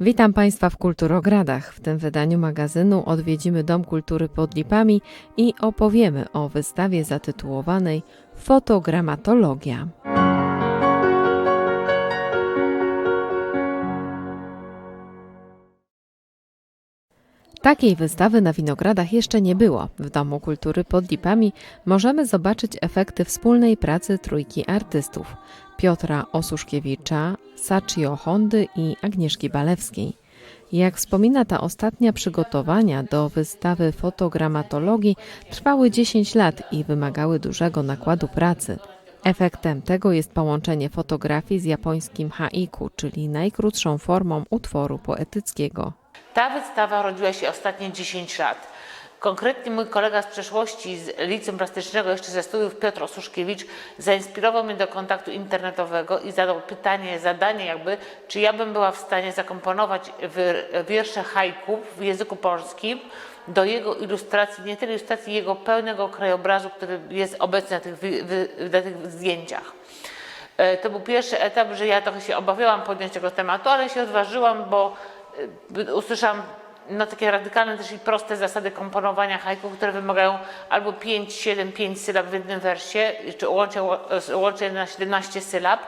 Witam Państwa w Kulturogradach. W tym wydaniu magazynu odwiedzimy Dom Kultury pod Lipami i opowiemy o wystawie zatytułowanej Fotogramatologia. Takiej wystawy na Winogradach jeszcze nie było. W Domu Kultury pod Lipami możemy zobaczyć efekty wspólnej pracy trójki artystów Piotra Osuszkiewicza, Sachio Hondy i Agnieszki Balewskiej. Jak wspomina ta ostatnia, przygotowania do wystawy fotogramatologii trwały 10 lat i wymagały dużego nakładu pracy. Efektem tego jest połączenie fotografii z japońskim haiku, czyli najkrótszą formą utworu poetyckiego. Ta wystawa rodziła się ostatnie 10 lat. Konkretnie mój kolega z przeszłości z liceum plastycznego, jeszcze ze studiów Piotr Osuszkiewicz, zainspirował mnie do kontaktu internetowego i zadał pytanie, zadanie jakby, czy ja bym była w stanie zakomponować wiersze haiku w języku polskim do jego ilustracji, nie tyle ilustracji jego pełnego krajobrazu, który jest obecny na tych, na tych zdjęciach. E, To był pierwszy etap, że ja trochę się obawiałam podjąć tego tematu, ale się odważyłam, bo usłyszałam no, takie radykalne też i proste zasady komponowania haiku, które wymagają albo 5, 7, 5 sylab w jednym wersie, czy łącznie, łącznie na 17 sylab,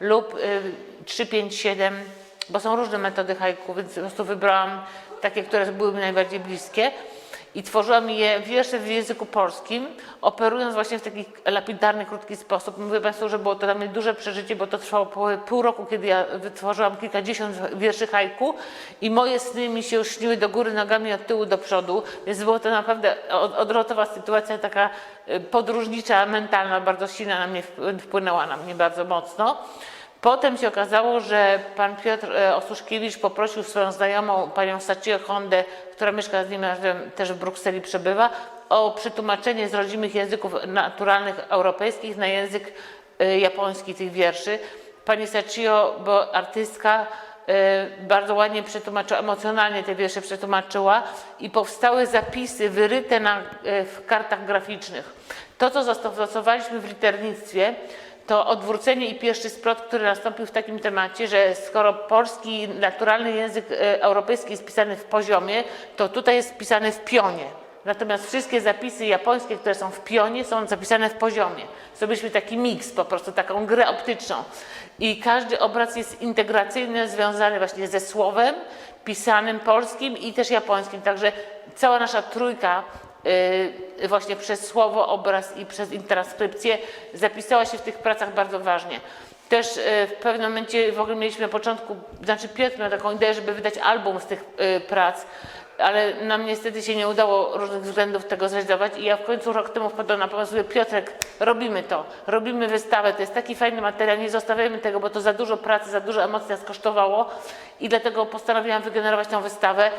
lub y, 3, 5, 7, bo są różne metody haiku, więc po prostu wybrałam takie, które były mi najbardziej bliskie i tworzyłam je wiersze w języku polskim, operując właśnie w taki lapidarny, krótki sposób. Mówię Państwu, że było to dla mnie duże przeżycie, bo to trwało pół roku, kiedy ja wytworzyłam kilkadziesiąt wierszy haiku i moje sny mi się już śniły do góry nogami od tyłu do przodu, więc było to naprawdę od- odwrotowa sytuacja, taka y, podróżnicza, mentalna, bardzo silna na mnie wp- wpłynęła na mnie bardzo mocno. Potem się okazało, że pan Piotr e, Osuszkiewicz poprosił swoją znajomą, panią Sachio Hondę, która mieszka z nim razem, też w Brukseli przebywa, o przetłumaczenie z rodzimych języków naturalnych europejskich na język e, japoński tych wierszy. Pani Sachio, bo artystka, e, bardzo ładnie przetłumaczyła, emocjonalnie te wiersze przetłumaczyła i powstały zapisy wyryte na, w kartach graficznych. To, co zastosowaliśmy w liternictwie, to odwrócenie i pierwszy sprot, który nastąpił w takim temacie, że skoro polski naturalny język e, europejski jest pisany w poziomie, to tutaj jest pisany w pionie. Natomiast wszystkie zapisy japońskie, które są w pionie, są zapisane w poziomie. Zrobiliśmy taki miks, po prostu taką grę optyczną. I każdy obraz jest integracyjny, związany właśnie ze słowem pisanym polskim i też japońskim. Także cała nasza trójka właśnie przez słowo, obraz i przez transkrypcję zapisała się w tych pracach bardzo ważnie. Też y, w pewnym momencie w ogóle mieliśmy na początku, znaczy Piotr miał taką ideę, żeby wydać album z tych y, prac, ale nam niestety się nie udało różnych względów tego zrealizować i ja w końcu rok temu wpadłam na pomysł, mówię, Piotrek, robimy to, robimy wystawę, to jest taki fajny materiał, nie zostawiamy tego, bo to za dużo pracy, za dużo emocji nas kosztowało i dlatego postanowiłam wygenerować tą wystawę.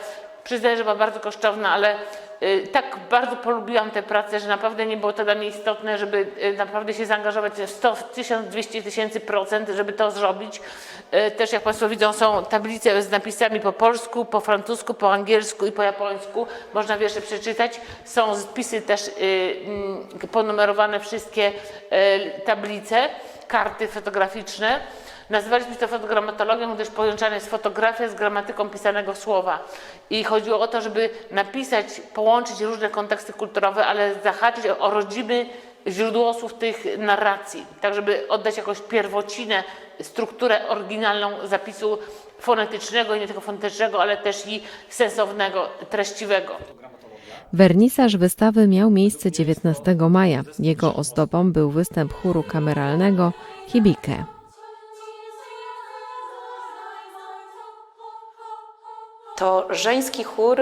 Przyznaję, że była bardzo kosztowna, ale y, tak bardzo polubiłam tę pracę, że naprawdę nie było to dla mnie istotne, żeby y, naprawdę się zaangażować w 100, 1200 tysięcy procent, żeby to zrobić. Y, Też jak Państwo widzą są tablice z napisami po polsku, po francusku, po angielsku i po japońsku. Można wiersze przeczytać. Są spisy też mm, ponumerowane wszystkie tablice, karty fotograficzne. Nazywaliśmy to fotogramatologią, gdyż połączona jest fotografia z gramatyką pisanego słowa. I chodziło o to, żeby napisać, połączyć różne konteksty kulturowe, ale zahaczyć o, rodzimy źródłosłów tych narracji, tak żeby oddać jakąś pierwocinę, strukturę oryginalną zapisu fonetycznego i nie tylko fonetycznego, ale też i sensownego, treściwego. Wernisaż wystawy miał miejsce 19 maja. Jego ozdobą był występ chóru kameralnego Hibike. To żeński chór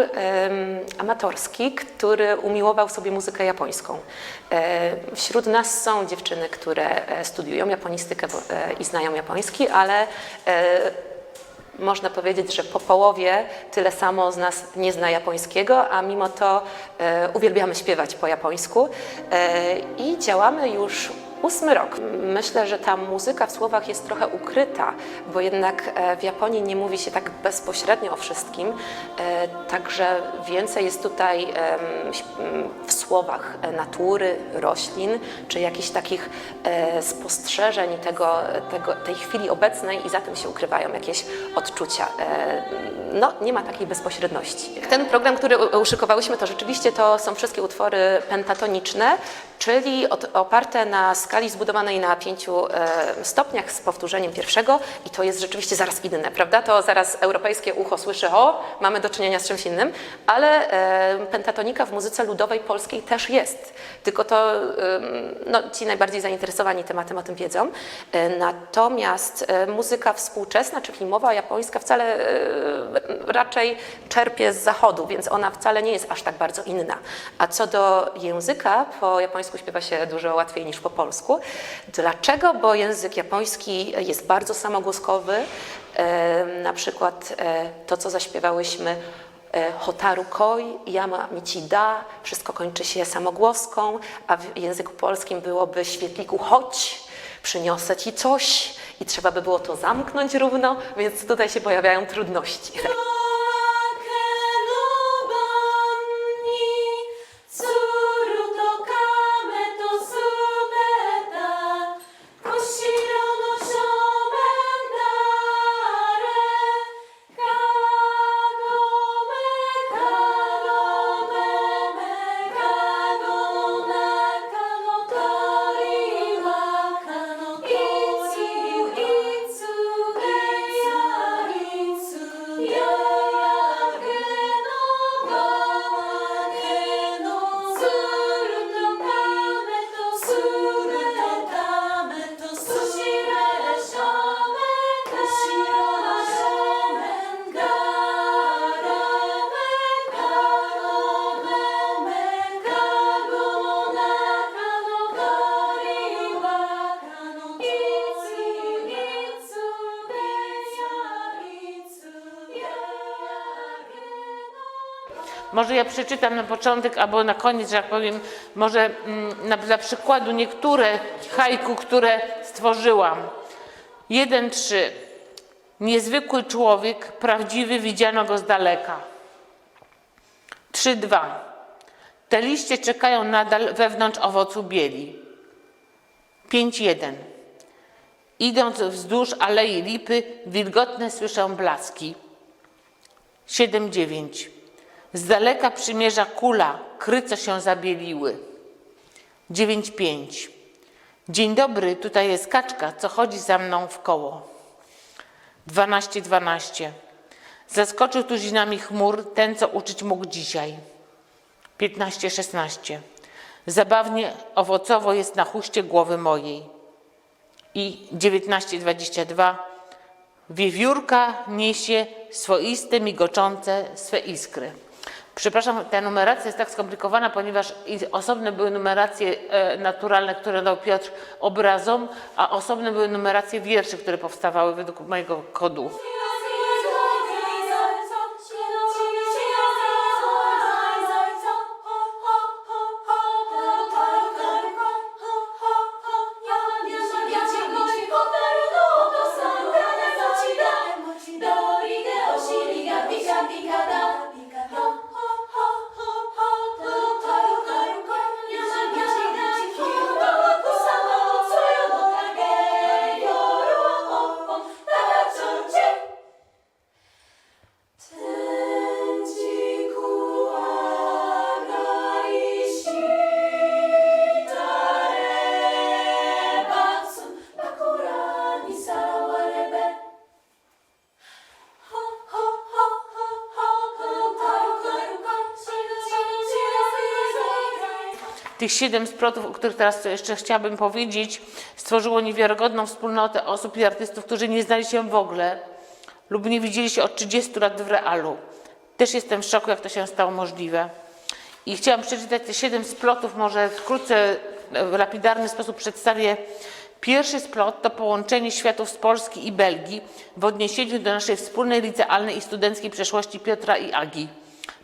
amatorski, który umiłował sobie muzykę japońską. E, wśród nas są dziewczyny, które e, studiują japonistykę e, i znają japoński, ale e, można powiedzieć, że po połowie tyle samo z nas nie zna japońskiego, a mimo to e, uwielbiamy śpiewać po japońsku e, i działamy już Ósmy rok. Myślę, że ta muzyka w słowach jest trochę ukryta, bo jednak e, w Japonii nie mówi się tak bezpośrednio o wszystkim, e, także więcej jest tutaj w słowach e, natury, roślin, czy jakichś takich spostrzeżeń tego, tego, tej chwili obecnej i za tym się ukrywają jakieś odczucia. No, nie ma takiej bezpośredności. Ten program, który uszykowałyśmy, to rzeczywiście to są wszystkie utwory pentatoniczne, czyli oparte na skali zbudowanej na pięciu e, stopniach z powtórzeniem pierwszego i to jest rzeczywiście zaraz inne, prawda? To zaraz europejskie ucho słyszy, o, mamy do czynienia z czymś innym, ale e, pentatonika w muzyce ludowej polskiej też jest, tylko to no, ci najbardziej zainteresowani tematem o tym wiedzą. E, Natomiast muzyka współczesna, czy filmowa, japońska wcale raczej czerpie z zachodu, więc ona wcale nie jest aż tak bardzo inna. A co do języka, po japońsku śpiewa się dużo łatwiej niż po polsku. Dlaczego? Bo język japoński jest bardzo samogłoskowy. E, Na przykład e, to, co zaśpiewałyśmy, e, Hotaru koi, yama michi da, wszystko kończy się samogłoską, a w języku polskim byłoby świetliku chodź, przyniosę ci coś i trzeba by było to zamknąć równo, więc tutaj się pojawiają trudności. Może ja przeczytam na początek albo na koniec, że jak powiem, może mm, na, dla przykładu niektóre haiku, które stworzyłam. Jeden, trzy. Niezwykły człowiek, prawdziwy, widziano go z daleka. Trzy, dwa. Te liście czekają nadal wewnątrz owocu bieli. Pięć, jeden. Idąc wzdłuż alei lipy, wilgotne słyszę blaski. Siedem, dziewięć. Z daleka przymierza kula, kryce się zabieliły. 9.5. Dzień dobry, tutaj jest kaczka, co chodzi za mną w koło. 12.12. 12. Zaskoczył tuzinami chmur ten, co uczyć mógł dzisiaj. 15.16. Zabawnie owocowo jest na chuście głowy mojej. I 19.22. Wiewiórka niesie swoiste, migoczące swe iskry. Przepraszam, ta numeracja jest tak skomplikowana, ponieważ osobne były numeracje e, naturalne, które dał Piotr obrazom, a osobne były numeracje wierszy, które powstawały według mojego kodu. Tych siedem splotów, o których teraz jeszcze chciałabym powiedzieć, stworzyło niewiarygodną wspólnotę osób i artystów, którzy nie znali się w ogóle lub nie widzieli się od 30 lat w realu. Też jestem w szoku, jak to się stało możliwe. I chciałam przeczytać te siedem splotów, może wkrótce w lapidarny sposób przedstawię. Pierwszy splot to połączenie światów z Polski i Belgii w odniesieniu do naszej wspólnej licealnej i studenckiej przeszłości Piotra i Agi.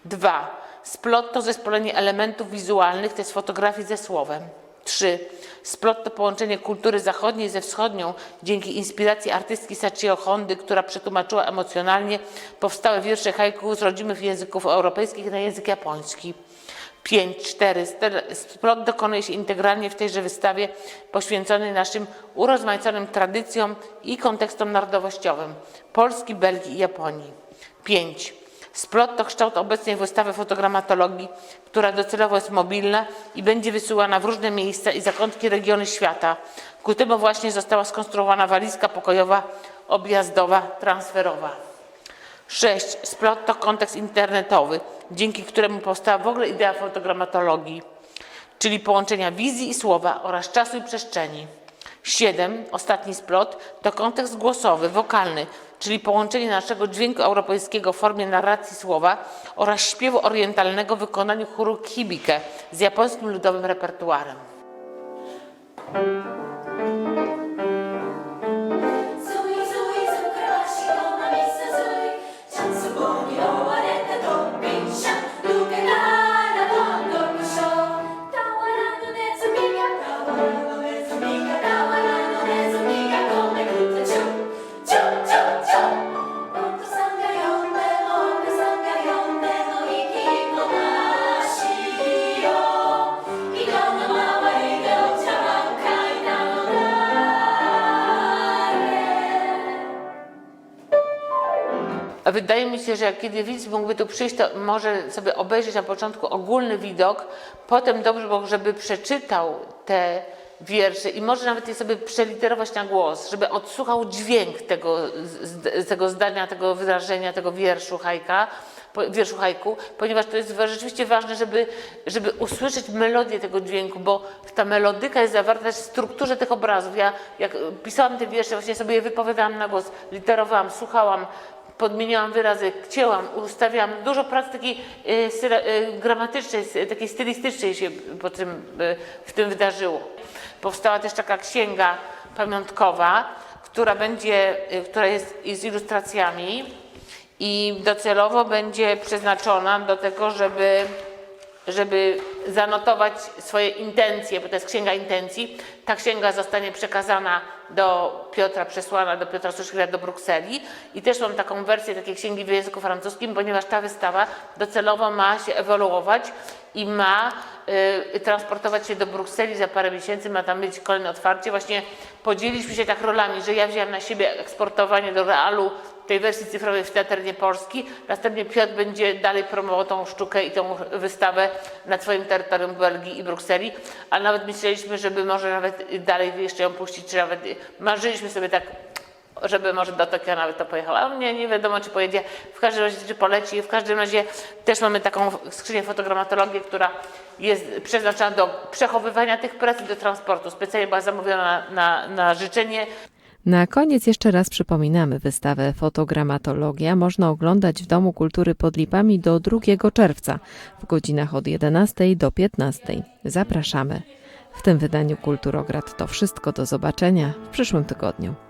Dwa. Splot to zespolenie elementów wizualnych, to jest fotografii ze słowem. 3. Splot to połączenie kultury zachodniej ze wschodnią dzięki inspiracji artystki Sachio Hondy, która przetłumaczyła emocjonalnie powstałe wiersze haiku z rodzimych języków europejskich na język japoński. 5, 4. Splot dokonuje się integralnie w tejże wystawie poświęconej naszym urozmaiconym tradycjom i kontekstom narodowościowym Polski, Belgii i Japonii. 5. Splot to kształt obecnej wystawy fotogramatologii, która docelowo jest mobilna i będzie wysyłana w różne miejsca i zakątki regiony świata. Ku temu właśnie została skonstruowana walizka pokojowa, objazdowa, transferowa. 6. Splot to kontekst internetowy, dzięki któremu powstała w ogóle idea fotogramatologii, czyli połączenia wizji i słowa oraz czasu i przestrzeni. 7. Ostatni splot to kontekst głosowy, wokalny, czyli połączenie naszego dźwięku europejskiego w formie narracji słowa oraz śpiewu orientalnego w wykonaniu chóru Hibike z japońskim ludowym repertuarem.「wydaje mi się, że kiedy widz mógłby tu przyjść, to może sobie obejrzeć na początku ogólny widok, potem dobrze było, żeby przeczytał te wiersze i może nawet je sobie przeliterować na głos, żeby odsłuchał dźwięk tego, tego zdania, tego wyrażenia, tego wierszu hajka, wierszu hajku, ponieważ to jest rzeczywiście ważne, żeby, żeby usłyszeć melodię tego dźwięku, bo ta melodyka jest zawarta w strukturze tych obrazów. Ja jak pisałam te wiersze, właśnie sobie je wypowiadałam na głos, literowałam, słuchałam, podmieniałam wyrazy, cięłam, ustawiałam. Dużo pracy takiej y, y, gramatycznej, takiej stylistycznej się po tym, y, w tym wydarzyło. Powstała też taka księga pamiątkowa, która będzie, która jest z ilustracjami i docelowo będzie przeznaczona do tego, żeby żeby zanotować swoje intencje, bo to jest księga intencji. Ta księga zostanie przekazana do Piotra, przesłana do Piotra Suszkiela do Brukseli i też mam taką wersję takiej księgi w języku francuskim, ponieważ ta wystawa docelowo ma się ewoluować i ma y, transportować się do Brukseli za parę miesięcy, ma tam być kolejne otwarcie. Właśnie podzieliliśmy się tak rolami, że ja wziąłem na siebie eksportowanie do realu tej wersji cyfrowej w Teaternie Polski. Następnie Piotr będzie dalej promował tą sztukę i tą wystawę na swoim terytorium Belgii i Brukseli, a nawet myśleliśmy, żeby może nawet dalej jeszcze ją puścić, czy nawet marzyliśmy sobie tak, żeby może do Tokio nawet to pojechała. Nie, nie wiadomo, czy pojedzie, w każdym razie, czy poleci. W każdym razie też mamy taką skrzynię fotogramatologię, która jest przeznaczona do przechowywania tych prac i do transportu. Specjalnie była zamówiona na, na życzenie Na koniec jeszcze raz przypominamy, wystawę Fotogramatologia można oglądać w Domu Kultury pod Lipami do 2 czerwca w godzinach od 11 do 15. Zapraszamy. W tym wydaniu Kulturograd to wszystko. Do zobaczenia w przyszłym tygodniu.